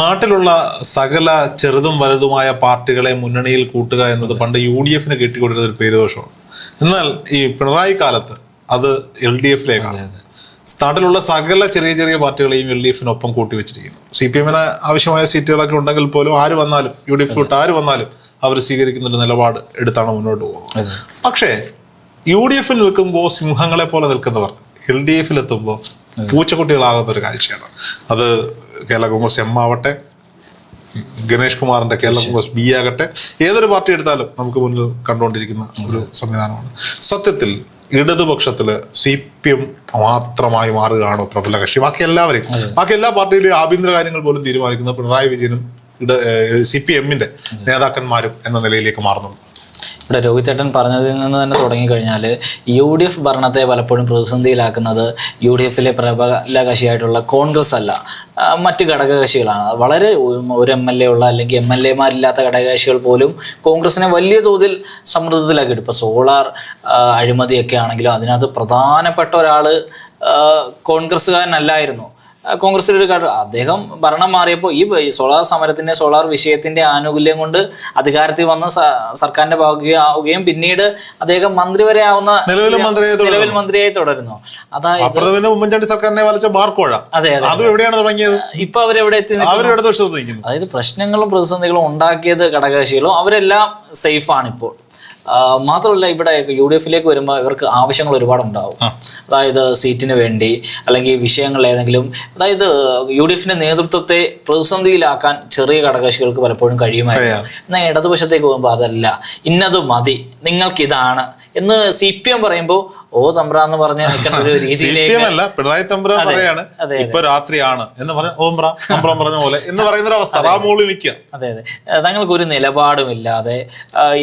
നാട്ടിലുള്ള സകല ചെറുതും വലുതുമായ പാർട്ടികളെ മുന്നണിയിൽ കൂട്ടുക എന്നത് പണ്ട് യു ഡി എഫിന് കിട്ടിക്കൊണ്ടിരുന്ന ഒരു പേരുദോഷമാണ്. എന്നാൽ ഈ പിണറായി കാലത്ത് അത് എൽ ഡി എഫിലേക്കാണ്. നാട്ടിലുള്ള സകല ചെറിയ ചെറിയ പാർട്ടികളെയും എൽ ഡി എഫിനൊപ്പം കൂട്ടിവെച്ചിരിക്കുന്നു. സി പി എമ്മിന് ആവശ്യമായ സീറ്റുകളൊക്കെ ഉണ്ടെങ്കിൽ പോലും ആര് വന്നാലും യു ഡി എഫ് വിട്ട് ആര് വന്നാലും അവർ സ്വീകരിക്കുന്ന ഒരു നിലപാട് എടുത്താണ് മുന്നോട്ട് പോകുന്നത്. പക്ഷേ യു ഡി എഫിൽ നിൽക്കുമ്പോൾ സിംഹങ്ങളെ പോലെ നിൽക്കുന്നവർ എൽ ഡി എഫിൽ എത്തുമ്പോൾ പൂച്ചക്കുട്ടികളാകുന്ന ഒരു കാഴ്ചയാണ്. അത് കേരള കോൺഗ്രസ് എം ആവട്ടെ ഗണേഷ് കുമാറിന്റെ കേരള കോൺഗ്രസ് ബി ആകട്ടെ ഏതൊരു പാർട്ടി എടുത്താലും നമുക്ക് മുന്നിൽ കണ്ടുകൊണ്ടിരിക്കുന്ന ഒരു സംവിധാനമാണ്. സത്യത്തിൽ ഇടതുപക്ഷത്തിൽ സി പി എം മാത്രമായി മാറുകയാണോ പ്രബല കക്ഷി? ബാക്കി എല്ലാവരെയും ബാക്കി എല്ലാ പാർട്ടിയിലെയും ആഭ്യന്തര കാര്യങ്ങൾ പോലും തീരുമാനിക്കുന്ന പിണറായി വിജയനും സി പി എമ്മിന്റെ നേതാക്കന്മാരും എന്ന നിലയിലേക്ക് മാറുന്നുണ്ട്. ഇവിടെ രോഹിത് ചേട്ടൻ പറഞ്ഞതിൽ നിന്ന് തന്നെ തുടങ്ങിക്കഴിഞ്ഞാൽ യു ഡി എഫ് ഭരണത്തെ പലപ്പോഴും പ്രതിസന്ധിയിലാക്കുന്നത് യു ഡി എഫിലെ പ്രബല കക്ഷിയായിട്ടുള്ള കോൺഗ്രസ് അല്ല മറ്റ് ഘടകകക്ഷികളാണ്. വളരെ ഒരു- എം എൽ എ ഉള്ള അല്ലെങ്കിൽ എം എൽ എമാരില്ലാത്ത ഘടകകക്ഷികൾ പോലും കോൺഗ്രസിനെ വലിയ തോതിൽ സമ്മർദ്ദത്തിലാക്കിയിട്ട് ഇപ്പോൾ സോളാർ അഴിമതിയൊക്കെ ആണെങ്കിലും അതിനകത്ത് പ്രധാനപ്പെട്ട ഒരാൾ കോൺഗ്രസ്സുകാരനല്ലായിരുന്നു. ആ, കോൺഗ്രസിൽ ഒരു കാര്യം അദ്ദേഹം ഭരണം മാറിയപ്പോൾ ഈ സോളാർ സമരത്തിന്റെ സോളാർ വിഷയത്തിന്റെ ആനുകൂല്യം കൊണ്ട് അധികാരത്തിൽ വന്ന സർക്കാരിന്റെ ഭാഗമാവുകയും പിന്നീട് അദ്ദേഹം മന്ത്രി വരെ ആവുന്ന. നിലവിൽ മന്ത്രിയായി തുടരുന്നു. അതായത് ഉമ്മൻചാണ്ടി സർക്കാരിനെ വലച്ച ബാർക്കോഴ. അതെ എവിടെയാണ് തുടങ്ങിയത്? ഇപ്പൊ അവരെവിടെ എത്തി അതായത് പ്രശ്നങ്ങളും പ്രതിസന്ധികളും ഉണ്ടാക്കിയത് ഘടകകക്ഷികളും അവരെല്ലാം സേഫാണ് ഇപ്പോൾ. മാത്രമല്ല ഇവിടെ യു ഡി എഫിലേക്ക് വരുമ്പോൾ ഇവർക്ക് ആവശ്യങ്ങൾ ഒരുപാട് ഉണ്ടാവും അതായത് സീറ്റിന് വേണ്ടി അല്ലെങ്കിൽ വിഷയങ്ങൾ ഏതെങ്കിലും അതായത് യു ഡി എഫിന്റെ നേതൃത്വത്തെ പ്രതിസന്ധിയിലാക്കാൻ ചെറിയ ഘടകകക്ഷികൾക്ക് പലപ്പോഴും കഴിയുമായിരുന്നു. എന്നാൽ ഇടതുപക്ഷത്തേക്ക് പോകുമ്പോൾ അതല്ല ഇന്നത് മതി നിങ്ങൾക്കിതാണ് എന്ന് സി പി എം പറയുമ്പോൾ ഓ തമ്പ്ര എന്ന് പറഞ്ഞ നിൽക്കുന്ന ഒരു രീതിയിലേക്ക് പിണറായി തമ്പ്ര പറയാണ് ഇപ്പൊ രാത്രിയാണ് എന്ന് പറഞ്ഞ തമ്പ്രം പറഞ്ഞ പോലെ എന്ന് പറയുന്ന ഒരു അവസ്ഥ അതെ അതെ. തങ്ങൾക്ക് ഒരു നിലപാടുമില്ലാതെ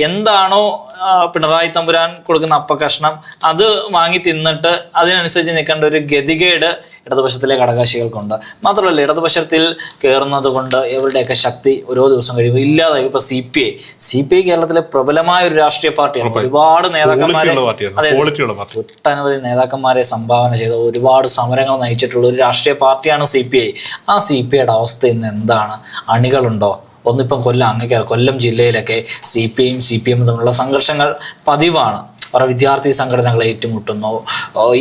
എന്താണോ പിണറായി തമ്പുരാൻ കൊടുക്കുന്ന അപ്പകഷ്ണം അത് വാങ്ങി തിന്നിട്ട് അതിനനുസരിച്ച് നിൽക്കേണ്ട ഒരു ഗതികേട് ഇടതുപക്ഷത്തിലെ ഘടകകക്ഷികൾക്കുണ്ട് മാത്രമല്ല ഇടതുപക്ഷത്തിൽ കയറുന്നത് കൊണ്ട് ഇവരുടെയൊക്കെ ശക്തി ഓരോ ദിവസം കഴിയുമ്പോൾ ഇല്ലാതായി. ഇപ്പൊ C P I C P I കേരളത്തിലെ പ്രബലമായ ഒരു രാഷ്ട്രീയ പാർട്ടിയാണ്. ഒരുപാട് നേതാക്കന്മാരെ ഒട്ടനവധി നേതാക്കന്മാരെ സംഭാവന ചെയ്ത ഒരുപാട് സമരങ്ങൾ നയിച്ചിട്ടുള്ള ഒരു രാഷ്ട്രീയ പാർട്ടിയാണ് സി പി ഐ ആ സി പി ഐയുടെ അവസ്ഥ ഇന്ന് എന്താണ്? അണികളുണ്ടോ? ഒന്നിപ്പം കൊല്ലം അങ്ങേക്കാർ കൊല്ലം ജില്ലയിലൊക്കെ സി പി ഐയും സി പി എമ്മും തമ്മിലുള്ള സംഘർഷങ്ങൾ പതിവാണ്. അവരുടെ വിദ്യാർത്ഥി സംഘടനകൾ ഏറ്റുമുട്ടുന്നു.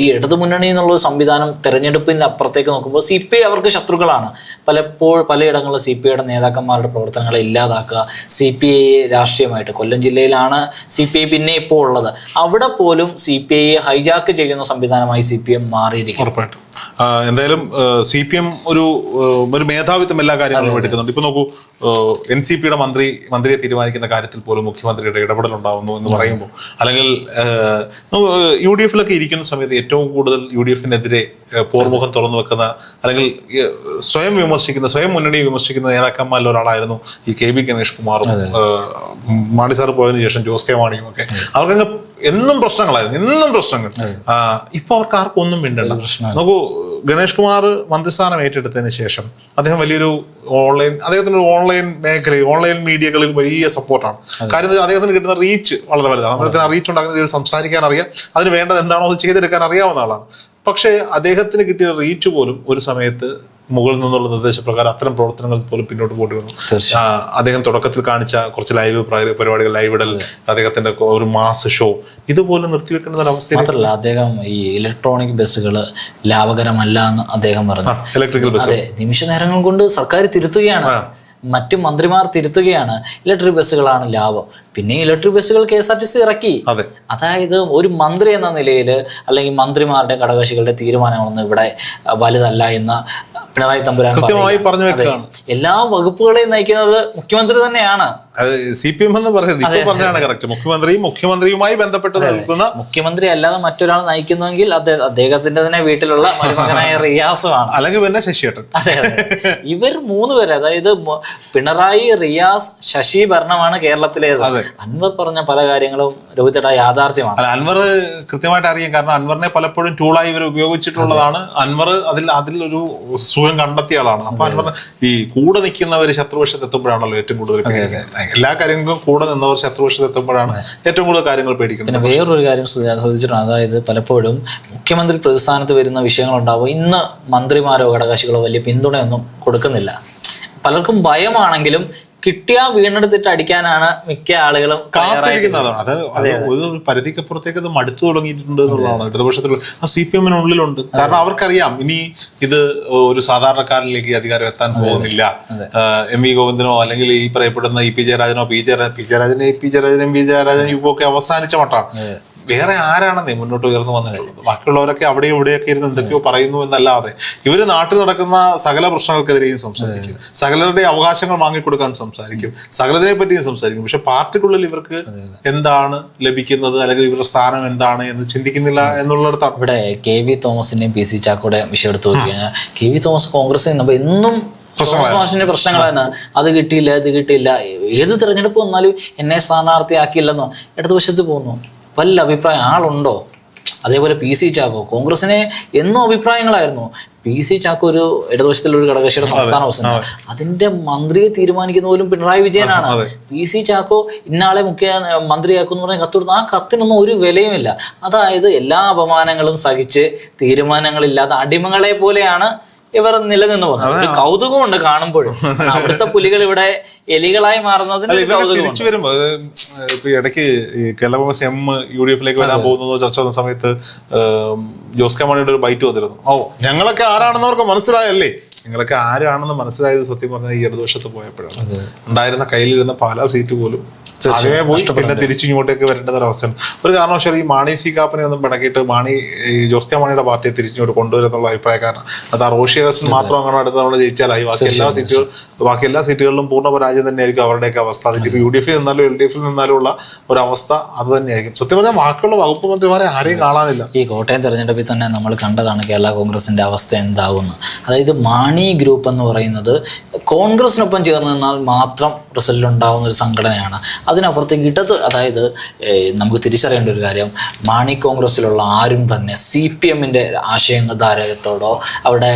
ഈ ഇടതു മുന്നണി എന്നുള്ള സംവിധാനം തെരഞ്ഞെടുപ്പിന് അപ്പുറത്തേക്ക് നോക്കുമ്പോൾ സി പി ഐ അവർക്ക് ശത്രുക്കളാണ്. പലപ്പോഴും പലയിടങ്ങളിലും സി പി ഐയുടെ നേതാക്കന്മാരുടെ പ്രവർത്തനങ്ങളെ ഇല്ലാതാക്കുക സി പി ഐ രാഷ്ട്രീയമായിട്ട്. കൊല്ലം ജില്ലയിലാണ് സി പി ഐ പിന്നെ ഇപ്പോൾ ഉള്ളത്. അവിടെ പോലും സി പി ഐയെ ഹൈജാക്ക് ചെയ്യുന്ന സംവിധാനമായി സി പി എം മാറിയിരിക്കും ഉറപ്പായിട്ടും. എന്തായാലും സി പി എം ഒരു ഒരു മേധാവിത്വം എല്ലാ കാര്യങ്ങളും എടുക്കുന്നുണ്ട് ഇപ്പൊ നോക്കൂ എൻ സി പിയുടെ മന്ത്രി മന്ത്രിയെ തീരുമാനിക്കുന്ന കാര്യത്തിൽ പോലും മുഖ്യമന്ത്രിയുടെ ഇടപെടൽ ഉണ്ടാവുന്നു എന്ന് പറയുമ്പോൾ അല്ലെങ്കിൽ യു ഡി എഫിലൊക്കെ ഇരിക്കുന്ന സമയത്ത് ഏറ്റവും കൂടുതൽ യു ഡി എഫിനെതിരെ പോർമുഖം തുറന്നു വെക്കുന്ന അല്ലെങ്കിൽ സ്വയം വിമർശിക്കുന്ന സ്വയം മുന്നണി വിമർശിക്കുന്ന നേതാക്കന്മാരിൽ ഒരാളായിരുന്നു ഈ കെ ബി ഗണേഷ് കുമാറും മാണി സാർ പോയതിനു ശേഷം ജോസ് കെ മാണിയും ഒക്കെ. അവർക്കങ്ങ് എന്നും പ്രശ്നങ്ങളായിരുന്നു എന്നും പ്രശ്നങ്ങൾ. ഇപ്പൊ അവർക്ക് ആർക്കും ഒന്നും മിണ്ടണ്ട. നോക്കൂ ഗണേഷ് കുമാർ മന്ത്രിസ്ഥാനം ഏറ്റെടുത്തതിന് ശേഷം അദ്ദേഹം വലിയൊരു ഓൺലൈൻ അദ്ദേഹത്തിന് ഒരു ഓൺലൈൻ മേഖലയിൽ ഓൺലൈൻ മീഡിയകളിൽ വലിയ സപ്പോർട്ടാണ്. കാര്യം അദ്ദേഹത്തിന് കിട്ടുന്ന റീച്ച് വളരെ വലുതാണ്. അദ്ദേഹത്തിന് ആ റീച്ച് ഉണ്ടാക്കുന്ന രീതിയിൽ സംസാരിക്കാൻ അറിയാം. അതിന് വേണ്ടത് എന്താണോ അത് ചെയ്തെടുക്കാൻ അറിയാവുന്ന ആളാണ്. പക്ഷേ അദ്ദേഹത്തിന് കിട്ടിയ റീച്ച് പോലും ഒരു സമയത്ത് മുകളിൽ നിന്നുള്ള നിർദ്ദേശപ്രകാരം അത്തരം പ്രവർത്തനങ്ങൾ പോലും പിന്നോട്ട് പോയി വന്നു അദ്ദേഹം തുടക്കത്തിൽ കാണിച്ച കുറച്ച് ലൈവ് പരിപാടികൾ ലൈവ് ഇടൽ അദ്ദേഹത്തിന്റെ ഒരു മാസ് ഷോ ഇതുപോലെ നിർത്തിവെക്കേണ്ട ഒരു അവസ്ഥ മാത്രമല്ല അദ്ദേഹം ഈ ഇലക്ട്രോണിക് ബസ്സുകൾ ലാഭകരമല്ല എന്ന് അദ്ദേഹം പറഞ്ഞു. ഇലക്ട്രിക്കൽ ബസ് നിമിഷ നേരങ്ങൾ കൊണ്ട് സർക്കാർ തിരുത്തുകയാണ്. മറ്റു മന്ത്രിമാർ തിരുത്തുകയാണ്. ഇലക്ട്രിക് ബസ്സുകളാണ് ലാഭം. പിന്നെ ഇലക്ട്രിക് ബസ്സുകൾ K S R T C ഇറക്കി. അതെ. അതായത് ഒരു മന്ത്രി എന്ന നിലയിൽ അല്ലെങ്കിൽ മന്ത്രിമാരുടെ ഘടകകക്ഷികളുടെ തീരുമാനങ്ങളൊന്നും ഇവിടെ വലുതല്ല എന്ന് പിണറായി തമ്പുരാൻ കൃത്യമായി പറഞ്ഞു. വെക്കുകയാണ്. എല്ലാ വകുപ്പുകളെയും നയിക്കുന്നത് മുഖ്യമന്ത്രി തന്നെയാണ്. അത് സി പി എം എന്ന് പറയുന്നത് പറഞ്ഞാണ് കറക്റ്റ് മുഖ്യമന്ത്രിയും മുഖ്യമന്ത്രിയുമായി ബന്ധപ്പെട്ട് നിൽക്കുന്ന മുഖ്യമന്ത്രി അല്ലാതെ മറ്റൊരാൾ നയിക്കുന്നുവെങ്കിൽ അദ്ദേഹം അദ്ദേഹത്തിന്റെ തന്നെ വീട്ടിലുള്ള മരുമകനായ റിയാസുമാണ്. അല്ലെങ്കിൽ പിന്നെ ശശിയേട്ടൻ. അതെ ഇവർ മൂന്ന് പേര് അതായത് പിണറായി റിയാസ് ശശി ഭരണമാണ് കേരളത്തിലേത്. അൻവർ പറഞ്ഞ പല കാര്യങ്ങളും രോഹിതയുടെ യാഥാർത്ഥ്യമാണ്. അൻവർ കൃത്യമായിട്ട് അറിയാം. കാരണം അൻവറിനെ പലപ്പോഴും ടൂളായി ഇവർ ഉപയോഗിച്ചിട്ടുള്ളതാണ്. അൻവർ അതിൽ അതിൽ ഒരു സുഖം കണ്ടെത്തിയ ആളാണ് അപ്പൊ അൻവർ ഈ കൂടെ നിൽക്കുന്നവർ ശത്രുപക്ഷത്ത് എത്തുമ്പോഴാണല്ലോ ഏറ്റവും കൂടുതൽ പേടിക്കുന്നത്. എല്ലാ കാര്യങ്ങളും കൂടെ നിന്നവർ ശത്രുപക്ഷത്ത് എത്തുമ്പോഴാണ് ഏറ്റവും കൂടുതൽ കാര്യങ്ങൾ പേടിക്കുന്നത് പിന്നെ വേറൊരു കാര്യം ശ്രദ്ധ- ശ്രദ്ധിച്ചിട്ടുണ്ട്. അതായത് പലപ്പോഴും മുഖ്യമന്ത്രി പ്രതിസ്ഥാനത്ത് വരുന്ന വിഷയങ്ങൾ വിഷയങ്ങളുണ്ടാവും. ഇന്ന് മന്ത്രിമാരോ ഘടകാശികളോ വലിയ പിന്തുണയൊന്നും കൊടുക്കുന്നില്ല. പലർക്കും ഭയമാണെങ്കിലും കിട്ടിയാ വീണെടുത്തിട്ട് അടിക്കാനാണ് മിക്ക ആളുകളും കാത്തിരിക്കുന്നതാണ്. അത് അത് ഒരു പരിധിക്കപ്പുറത്തേക്ക് അത് മടുത്തു തുടങ്ങിയിട്ടുണ്ട് എന്നുള്ളതാണ്. ഇടതുപക്ഷത്തിൽ ആ സി പി എമ്മിനുള്ളിലുണ്ട് കാരണം അവർക്കറിയാം ഇനി ഇത് ഒരു സാധാരണക്കാരനിലേക്ക് അധികാരം എത്താൻ പോകുന്നില്ല. എം വി ഗോവിന്ദനോ അല്ലെങ്കിൽ ഈ പറയപ്പെടുന്ന E P ജയരാജനോ P Jaya P Jayarajan P Jayarajan M V Jayarajan യുവോ ഒക്കെ അവസാനിച്ച മട്ടാണ്. വേറെ ആരാണെന്നേ മുന്നോട്ട് ഉയർന്നു വന്നിട്ടുള്ളത്? ബാക്കിയുള്ളവരൊക്കെ അവിടെയും ഇവിടെയൊക്കെ ഇരുന്ന് എന്തൊക്കെയോ പറയുന്നു എന്നല്ലാതെ ഇവർ നാട്ടിൽ നടക്കുന്ന സകല പ്രശ്നങ്ങൾക്കെതിരെയും സംസാരിക്കും. സകലരുടെ അവകാശങ്ങൾ വാങ്ങിക്കൊടുക്കാൻ സംസാരിക്കും. സകലതിനെ പറ്റിയും സംസാരിക്കും. പക്ഷെ പാർട്ടിക്കുള്ളിൽ ഇവർക്ക് എന്താണ് ലഭിക്കുന്നത്? അല്ലെങ്കിൽ ഇവരുടെ സ്ഥാനം എന്താണ് എന്ന് ചിന്തിക്കുന്നില്ല എന്നുള്ളിടത്താണ്. ഇവിടെ കെ വി തോമസിന്റെയും പി സി ചാക്കോടെ വിഷയം എടുത്തു നോക്കിക്കഴിഞ്ഞാൽ കെ വി തോമസ് കോൺഗ്രസ് എന്നും പ്രശ്നങ്ങളാണ് അത് കിട്ടിയില്ല ഇത് കിട്ടിയില്ല. ഏത് തിരഞ്ഞെടുപ്പ് വന്നാലും എന്നെ സ്ഥാനാർത്ഥിയാക്കിയില്ലെന്നോ? ഇടതുവശത്ത് പോകുന്നു. വല്ല അഭിപ്രായം ആളുണ്ടോ? അതേപോലെ പി സി ചാക്കോ കോൺഗ്രസിനെ എന്നും അഭിപ്രായങ്ങളായിരുന്നു. പി സി ചാക്കോ ഒരു ഇടതുവശത്തിലുള്ള ഒരു ഘടകകക്ഷിയുടെ സംസ്ഥാന പ്രസിഡന്റ് അതിന്റെ മന്ത്രിയെ തീരുമാനിക്കുന്ന പോലും പിണറായി വിജയനാണ്. പി സി ചാക്കോ ഇന്നാളെ മുഖ്യ മന്ത്രിയാക്കുന്നു പറഞ്ഞ കത്ത് കൊടുത്തു ആ കത്തിനൊന്നും ഒരു വിലയുമില്ല. അതായത് എല്ലാ അപമാനങ്ങളും സഹിച്ച് തീരുമാനങ്ങളില്ലാത്ത അടിമകളെ പോലെയാണ് ഇവർ നിലനിന്ന് പോകുന്നത് ഒരു കൗതുകമുണ്ട് കാണുമ്പോഴും. അവിടുത്തെ പുലികൾ ഇവിടെ എലികളായി മാറുന്നതിന് തിരിച്ചു വരുമ്പോ ഇടയ്ക്ക് കേരള എം യു ഡി എഫിലേക്ക് വരാൻ പോകുന്നത് ചർച്ച വന്ന സമയത്ത് ജോസ് കെ മാണിയുടെ ഒരു ബൈറ്റ് വന്നിരുന്നു. ഓ ഞങ്ങളൊക്കെ ആരാണെന്നവർക്ക് മനസ്സിലായല്ലേ? നിങ്ങളൊക്കെ ആരാണെന്ന് മനസ്സിലായത് സത്യം പറഞ്ഞാൽ ഈ ഇടതുവശത്ത് പോയപ്പോഴാണ്. ഉണ്ടായിരുന്ന കയ്യിലിരുന്ന പാലാ സീറ്റ് പോലും അതിനെ പോയി പിന്നെ തിരിച്ചു ഇങ്ങോട്ടേക്ക് വരേണ്ട ഒരു അവസ്ഥയാണ് ഒരു കാരണവശാലും ഈ മാണി സി കാപ്പനെ ഒന്നും പിണക്കിയിട്ട് മാണി ഈ ജോസ് കെ മാണിയുടെ പാർട്ടിയെ തിരിച്ചിങ്ങോട്ട് കൊണ്ടുവരുന്നുള്ള അഭിപ്രായക്കാരൻ അത് ആ റോഷി അഗസ്റ്റിൻ മാത്രം അങ്ങനെ അടുത്ത് നമ്മൾ ജയിച്ചാലായി. ബാക്കി എല്ലാ സീറ്റുകൾ ബാക്കി എല്ലാ സീറ്റുകളിലും പൂർണ പരാജയം തന്നെയായിരിക്കും അവരുടെയൊക്കെ അവസ്ഥ. അതിന്റെ യു ഡി എഫിൽ നിന്നാലും എൽ ഡി എഫിൽ നിന്നാലും ഉള്ള ഒരു അവസ്ഥ അത് തന്നെയായിരിക്കും. സത്യം പറഞ്ഞാൽ ബാക്കിയുള്ള വകുപ്പ് മന്ത്രിമാരെ ആരെയും കാണാനില്ല. ഈ കോട്ടയം തെരഞ്ഞെടുപ്പിൽ തന്നെ നമ്മൾ കണ്ടതാണ് കേരള കോൺഗ്രസിന്റെ അവസ്ഥ എന്താവുന്നത് അതായത് മാണി ഗ്രൂപ്പ് എന്ന് പറയുന്നത് കോൺഗ്രസിനൊപ്പം ചേർന്ന് നിന്നാൽ മാത്രം റിസൾട്ട് ഉണ്ടാകുന്ന ഒരു സംഘടനയാണ്. അതിനപ്പുറത്തേക്ക് ഇടത് അതായത് നമുക്ക് തിരിച്ചറിയേണ്ട ഒരു കാര്യം മാണി കോൺഗ്രസിലുള്ള ആരും തന്നെ സി പി എമ്മിന്റെ ആശയങ്ങൾ ധാരകത്തോടോ അവിടെ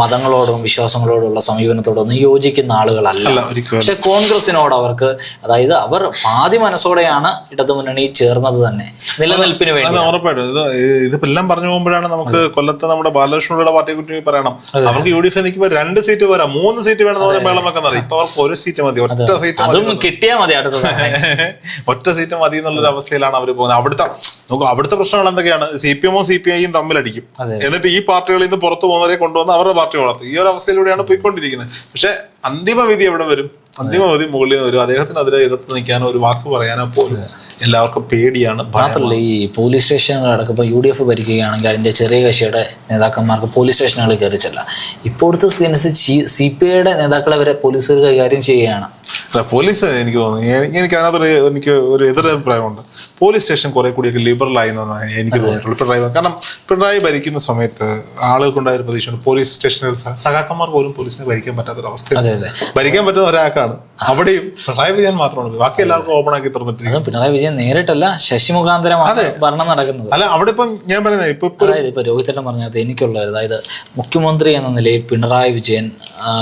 മതങ്ങളോടും വിശ്വാസങ്ങളോടുള്ള സമീപനത്തോടോ ഒന്നും യോജിക്കുന്ന ആളുകളല്ല. പക്ഷെ കോൺഗ്രസിനോട് അവർക്ക് അതായത് അവർ പാതി മനസ്സോടെയാണ് ഇടതുമുന്നണി ചേർന്നത് തന്നെ. നിലനിൽപ്പിന് വേണ്ടി ഉറപ്പായിട്ടും. ഇത് ഇതിപ്പോ എല്ലാം പറഞ്ഞു പോകുമ്പോഴാണ് നമുക്ക് കൊല്ലത്ത് നമ്മുടെ ബാലകൃഷ്ണയുടെ പാർട്ടിയെ കുറിച്ച് പറയണം. അവർക്ക് യു ഡി എഫ് നിൽക്കുമ്പോൾ രണ്ട് സീറ്റ് പോരാ. മൂന്ന് സീറ്റ് വേണമെന്ന് പറഞ്ഞാൽ മേളം വെക്കുന്നത് ഇപ്പൊ അവർക്ക് ഒരു സീറ്റ് മതി. ഒറ്റ സീറ്റ് അതും കിട്ടിയാൽ മതി ഒറ്റ സീറ്റ് മതി എന്നുള്ളൊരു അവസ്ഥയിലാണ് അവർ പോകുന്നത്. അവിടുത്തെ നോക്കൂ അവിടുത്തെ പ്രശ്നങ്ങൾ എന്തൊക്കെയാണ്? സി പി എമ്മോ സി പി ഐയും തമ്മിലടിക്കും എന്നിട്ട് ഈ പാർട്ടികളിൽ നിന്ന് പുറത്തു പോകുന്നവരെ കൊണ്ടുവന്ന് അവരുടെ പാർട്ടി വളർത്തും. ഈ ഒരു അവസ്ഥയിലൂടെയാണ് പോയിക്കൊണ്ടിരിക്കുന്നത്. പക്ഷെ അന്തിമ വിധി എവിടെ വരും? അന്തിമ വിധി മുകളിൽ നിന്ന് വരും അദ്ദേഹത്തിനെതിരെ എതിർത്ത് നിൽക്കാനോ ഒരു വാക്ക് പറയാനോ പോലും എല്ലാവർക്കും പേടിയാണ് മാത്രമല്ല ഈ പോലീസ് സ്റ്റേഷനുകളടക്കം ഇപ്പോൾ യു ഡി എഫ് ഭരിക്കുകയാണെങ്കിൽ അതിന്റെ ചെറിയ കക്ഷിയുടെ നേതാക്കന്മാർക്ക് പോലീസ് സ്റ്റേഷനുകളിൽ കയറിച്ചല്ല ഇപ്പോഴത്തെ സ്ഥിതി അനുസരിച്ച് സി പി ഐയുടെ നേതാക്കളെ വരെ പോലീസുകാർ കൈകാര്യം ചെയ്യുകയാണ്. പോലീസ് എനിക്ക് തോന്നുന്നു. എനിക്ക് അതിനകത്തൊരു എനിക്ക് ഒരു എതിരഭിപ്രായമുണ്ട്. പോലീസ് സ്റ്റേഷൻ കുറെ കൂടിയൊക്കെ ലിബറൽ ആയി എന്നാണ് എനിക്ക് തോന്നിയിട്ടുള്ളത് പിണറായി കാരണം പിണറായി ഭരിക്കുന്ന സമയത്ത് ആളുകൾക്കുണ്ടായ ഒരു പ്രതീക്ഷയുണ്ട്. പോലീസ് സ്റ്റേഷനിൽ സഹാക്കന്മാർ പോലും പോലീസിനെ ഭരിക്കാൻ പറ്റാത്തൊരവസ്ഥ ഭരിക്കാൻ പറ്റുന്ന ഒരാൾക്കാണ്. അവിടെയും പിണറായി വിജയൻ മാത്രമാണ്. ബാക്കി എല്ലാവർക്കും ഓപ്പൺ ആക്കി തുറന്നിട്ടിരിക്കുന്നത് പിണറായി വിജയൻ നേരിട്ടല്ല ശശി മുഖാന്തരമാണ് ഭരണം നടക്കുന്നത്. അല്ല അവിടെ ഇപ്പം ഞാൻ പറയുന്നത് ഇപ്പൊ ഇപ്പൊ അതായത് ഇപ്പൊ രോഹിത്തേട്ടൻ പറഞ്ഞത് എനിക്കുള്ള അതായത് മുഖ്യമന്ത്രി എന്ന നിലയിൽ പിണറായി വിജയൻ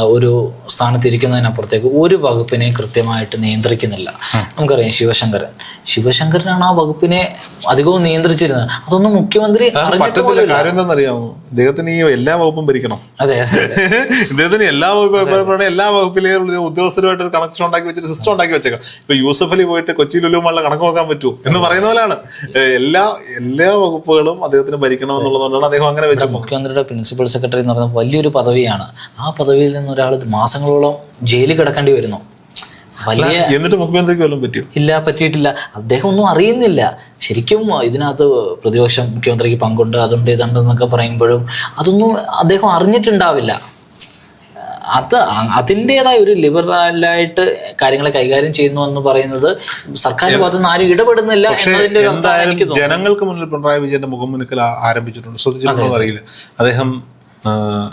ഒരു സ്ഥാനത്തിരിക്കുന്നതിനപ്പുറത്തേക്ക് ഒരു വകുപ്പിനെ കൃത്യമായിട്ട് നിയന്ത്രിക്കുന്നില്ല. നമുക്കറിയാം ശിവശങ്കരൻ. ശിവശങ്കരനാണ് ആ വകുപ്പിനെ അധികവും നിയന്ത്രിച്ചിരുന്നത്. അതൊന്നും മുഖ്യമന്ത്രി കാര്യം എന്താണെന്നറിയാമോ? ഇദ്ദേഹത്തിന് ഈ എല്ലാ വകുപ്പും ഭരിക്കണം. അതെ. ഇദ്ദേഹത്തിന് എല്ലാ വകുപ്പും എല്ലാ വകുപ്പിലെ ഉദ്യോഗസ്ഥരുമായിട്ട് കണക്ഷൻ ഉണ്ടാക്കി വെച്ചിട്ട് സിസ്റ്റം ഉണ്ടാക്കി വെച്ചേക്കാം. ഇപ്പൊ യൂസഫ് അലി പോയിട്ട് കൊച്ചി ലുലുമാളിലെ കണക്ക് നോക്കാൻ പറ്റൂ എന്ന് പറയുന്ന പോലെയാണ്. എല്ലാ എല്ലാ വകുപ്പുകളും അദ്ദേഹത്തിന് ഭരിക്കണം എന്നുള്ളതുകൊണ്ടാണ് അദ്ദേഹം അങ്ങനെ വെച്ചത്. മുഖ്യമന്ത്രിയുടെ പ്രിൻസിപ്പൽ സെക്രട്ടറി എന്ന് പറയുന്നത് വലിയൊരു പദവിയാണ്. ആ പദവിയിൽ നിന്ന് ഒരാൾ മാസങ്ങളോളം ജയിലിൽ കിടക്കേണ്ടി വരുന്നു. വലിയ എന്നിട്ട് മുഖ്യമന്ത്രിക്ക് വല്ലതും പറ്റിയോ? ഇല്ല പറ്റിയിട്ടില്ല. അദ്ദേഹം ഒന്നും അറിയുന്നില്ല. ശരിക്കും ഇതിനകത്ത് പ്രതിപക്ഷം മുഖ്യമന്ത്രിക്ക് പങ്കുണ്ട് അതുണ്ട് ഇതുണ്ട് എന്നൊക്കെ പറയുമ്പോഴും അതൊന്നും അദ്ദേഹം അറിഞ്ഞിട്ടുണ്ടാവില്ല. അത് അതിന്റെതായ ഒരു ലിബറലായിട്ട് കാര്യങ്ങളെ കൈകാര്യം ചെയ്യുന്നു എന്ന് പറയുന്നത് സർക്കാരിന്റെ ഭാഗത്തു നിന്ന് ആരും ഇടപെടുന്നില്ല എന്നതിന്റെ ഒരു എന്തായാലും ജനങ്ങൾക്ക് മുന്നിൽ പിണറായി വിജയന്റെ മുഖം മുന്നിൽ ആരംഭിച്ചിട്ടുണ്ട്. ശ്രദ്ധിച്ചിട്ടുണ്ടോ അറിയില്ല അദ്ദേഹം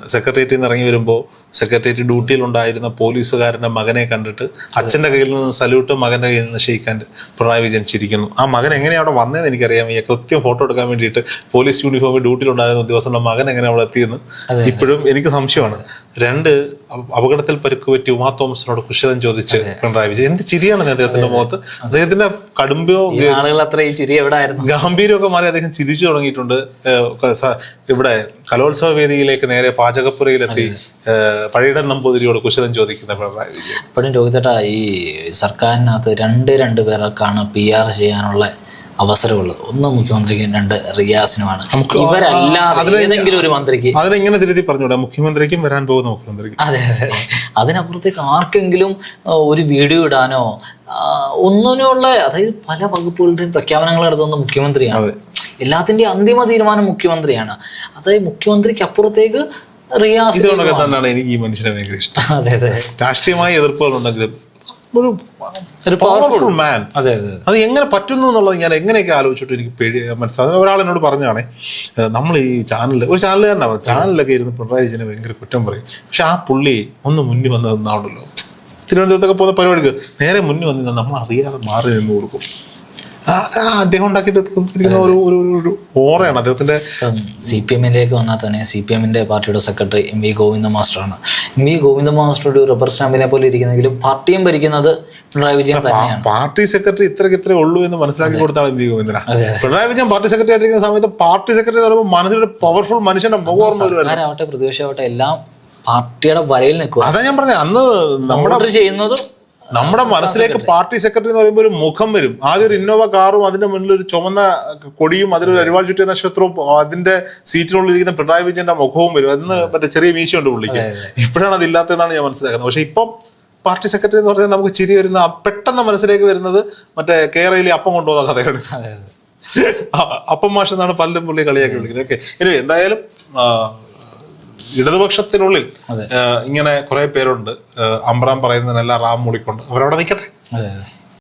സെക്രട്ടേറിയറ്റിൽ നിന്ന് ഇറങ്ങി വരുമ്പോൾ സെക്രട്ടേറിയറ്റ് ഡ്യൂട്ടിയിലുണ്ടായിരുന്ന പോലീസുകാരന്റെ മകനെ കണ്ടിട്ട് അച്ഛന്റെ കയ്യിൽ നിന്ന് സല്യൂട്ട് മകന്റെ കയ്യിൽ നിന്ന് ഷെയ്ക്കാൻ പിണറായി വിജയൻ ചിരിക്കുന്നു. ആ മകൻ എങ്ങനെയാണ് അവിടെ വന്നതെന്ന് എനിക്കറിയാം. ഈ കൃത്യം ഫോട്ടോ എടുക്കാൻ വേണ്ടിയിട്ട് പോലീസ് യൂണിഫോമിൽ ഡ്യൂട്ടിയിൽ ഉണ്ടായിരുന്ന ദിവസം മകൻ എങ്ങനെ അവിടെ എത്തിയെന്ന് ഇപ്പോഴും എനിക്ക് സംശയമാണ്. രണ്ട് അപ- അപകടത്തിൽ പരുക്ക് പറ്റി ഉമാ തോമസിനോട് കുശലം ചോദിച്ച് പിണറായി വിജയൻ. എന്ത് ചിരിയാണ് അദ്ദേഹത്തിന്റെ മുഖത്ത്? അദ്ദേഹത്തിന്റെ കടുംബോ ഈ അത്ര ഈ ചിരി എവിടെ ആയിരുന്നു ഗാംഭീര്യമൊക്കെ മാറി അദ്ദേഹം ചിരിച്ചു തുടങ്ങിയിട്ടുണ്ട്. ഇവിടെ കലോത്സവ വേദിയിലേക്ക് നേരെ പാചകപ്പുരയിലെത്തി. പഴയിടം നമ്പൂതിരിയോട് കുശലം ചോദിക്കുന്ന പിണറായി വിജയൻ. രോഹിതേട്ടാ ഈ സർക്കാരിനകത്ത് രണ്ട് രണ്ട് പേർക്കാണ് പി ആർ ചെയ്യാനുള്ള അവസരമുള്ളത്. ഒന്ന് മുഖ്യമന്ത്രിക്കും രണ്ട് റിയാസിനുമാണ്. ഇവരല്ലാതെ ഏതെങ്കിലും ഒരു മന്ത്രിക്ക് അതിനെങ്ങനെ തിരുത്തി പറഞ്ഞൂടെ? മുഖ്യമന്ത്രിക്കും വരാൻ പോകുന്ന മുഖ്യമന്ത്രിക്ക്. അതെ അതെ അതെ. അതിനപ്പുറത്തേക്ക് ആർക്കെങ്കിലും ഒരു വീഡിയോ ഇടാനോ ഒന്നിനുള്ള അതായത് പല വകുപ്പുകളുടെയും പ്രഖ്യാപനങ്ങൾ നടത്തുന്ന മുഖ്യമന്ത്രിയാണ്. എല്ലാത്തിന്റെയും അന്തിമ തീരുമാനം മുഖ്യമന്ത്രിയാണ്. അതായത് മുഖ്യമന്ത്രിക്ക് അപ്പുറത്തേക്ക് റിയാസ് ഇതുകൊണ്ടൊക്കെ തന്നെയാണ് എനിക്ക് ഈ മനുഷ്യനെ ഭയങ്കര ഇഷ്ടം. അതെ അതെ. രാഷ്ട്രീയമായ എതിർപ്പുകളുണ്ടെങ്കിലും ഒരു പവർഫുൾ മാൻ അതെ അതെ അത്. എങ്ങനെ പറ്റുന്നു എന്നുള്ളത് ഞാൻ എങ്ങനെയൊക്കെ ആലോചിച്ചിട്ട് എനിക്ക് പേടി മനസ്സിലാകും ഒരാൾ എന്നോട് പറഞ്ഞാണേ നമ്മൾ ഈ ചാനലിൽ ഒരു ചാനലുകാരനാവും ചാനലിലൊക്കെ ഇരുന്ന് പിണറായി വിജയനെ ഭയങ്കര കുറ്റം പറയും. പക്ഷെ ആ പുള്ളി ഒന്ന് മുന്നിൽ വന്ന് നിന്നാണല്ലോ തിരുവനന്തപുരത്തൊക്കെ പോകുന്ന പരിപാടിക്ക് നേരെ മുന്നിൽ വന്ന് നമ്മൾ അറിയാതെ മാറി നിന്ന് കൊടുക്കും. അദ്ദേഹം ഉണ്ടാക്കിയിട്ട് ഇരിക്കുന്ന ഒരു ഒരു ഓറയാണ്. അദ്ദേഹത്തിന്റെ സി പി എമ്മിലേക്ക് വന്നാൽ തന്നെ സി പി എമ്മിന്റെ പാർട്ടിയുടെ സെക്രട്ടറി എം വി ഗോവിന്ദ മാസ്റ്ററാണ്. എം വി ഗോവിന്ദ മാസ്റ്റർ ഒരു റബ്ബർ സ്റ്റാമ്പിനെ പോലെ ഇരിക്കുന്നെങ്കിലും പാർട്ടിയും ഭരിക്കുന്നത് പിണറായി വിജയൻ തന്നെയാണ്. പാർട്ടി സെക്രട്ടറി ഇത്രയ്ക്ക് ഇത്രേ ഉള്ളൂ എന്ന് മനസ്സിലാക്കി കൊടുത്താണ് എം വി ഗോവിന്ദന. പിണറായി വിജയൻ പാർട്ടി സെക്രട്ടറി ആയിട്ടിരിക്കുന്ന സമയത്ത് പാർട്ടി സെക്രട്ടറി എന്ന് പറയുമ്പോൾ മനസ്സിലൊരു പവർഫുൾ മനുഷ്യന്റെ മുഖം ആവട്ടെ പ്രതിപക്ഷമാവട്ടെ എല്ലാം പാർട്ടിയുടെ വരയിൽ നിൽക്കുക. അതാ ഞാൻ പറഞ്ഞത് അന്ന് നമ്മുടെ ചെയ്യുന്നതും നമ്മുടെ മനസ്സിലേക്ക് പാർട്ടി സെക്രട്ടറി എന്ന് പറയുമ്പോൾ ഒരു മുഖം വരും. ആദ്യം ഒരു ഇന്നോവ കാറും അതിന്റെ മുന്നിൽ ഒരു ചുമന്ന കൊടിയും അതിലൊരു അരിവാൾ ചുറ്റിയ നക്ഷത്രവും അതിന്റെ സീറ്റിനുള്ളിൽ ഇരിക്കുന്ന പിണറായി വിജയന്റെ മുഖവും വരും. അതിന് മറ്റേ ചെറിയ മീശയുണ്ട് പുള്ളിക്ക്. ഇപ്പോഴാണ് അതില്ലാത്തതെന്നാണ് ഞാൻ മനസ്സിലാക്കുന്നത്. പക്ഷെ ഇപ്പം പാർട്ടി സെക്രട്ടറി എന്ന് പറഞ്ഞാൽ നമുക്ക് ചിരി വരുന്ന പെട്ടെന്ന് മനസ്സിലേക്ക് വരുന്നത് മറ്റേ കേരളയിലെ അപ്പം കൊണ്ടുപോകുന്ന കഥയാണ്. അപ്പം മാഷെന്നാണ് പലരും പുള്ളി കളിയാക്കി വിളിക്കുന്നത്. ഓക്കെ ഇനി എന്തായാലും ഇടതുപക്ഷത്തിനുള്ളിൽ ഇങ്ങനെ കുറെ പേരുണ്ട്. അമ്പ്രാം പറയുന്നതിനെല്ലാം റാം മൂളിക്കൊണ്ട് അവരവിടെ നിൽക്കട്ടെ?